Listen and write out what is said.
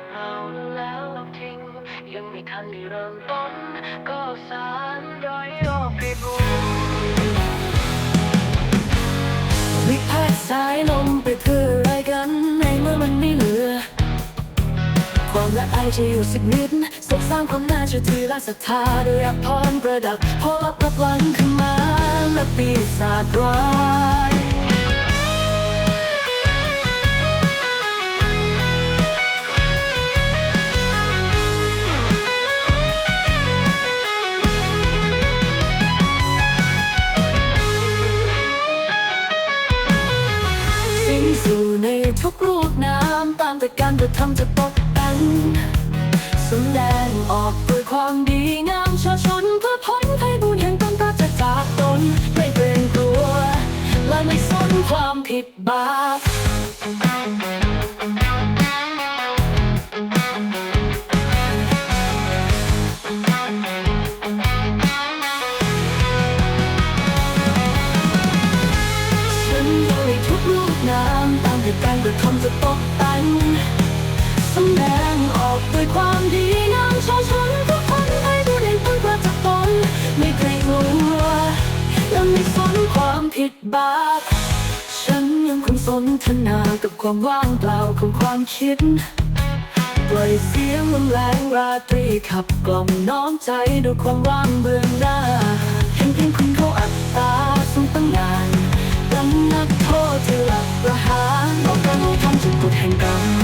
ดเอาแล้วทิ้ง ยังไม่ทันได้เริ่มต้น ก็สารรอยรอบพิบูวิพากสายลมไปคืออะไรกันในเมื่อมันไม่เหลือ ความละอายจะอยู่สักนิดสร้าสร้างความน่าเชื่อถือและศรัทธาด้วยอภกพรประดับพอรับรับวังขึ้นมาและปีศาจร้าย สู่ในทุกรูปน้ำตามแต่การจะทำจะตกแต่งแดงออกด้วยความดีงามชาชนเพื่อพ้นภัยบุญแห่งตนตาจะจากตนไม่เกรงกลัว และไม่สนความผิดบาป บาปฉันยังคงสนทนากับความว่างเปล่าของความคิดปล่อยเสียงลมแรงราตรีขับกล่อมน้อมใจด้วยความว่างเบื้องหน้าเห็นเพียงคุณเขาอัตตาสูงตั้งนานตั้งนักโทษที่หลักประหารบอกกันว่าทำจุดกดแห่งกรรม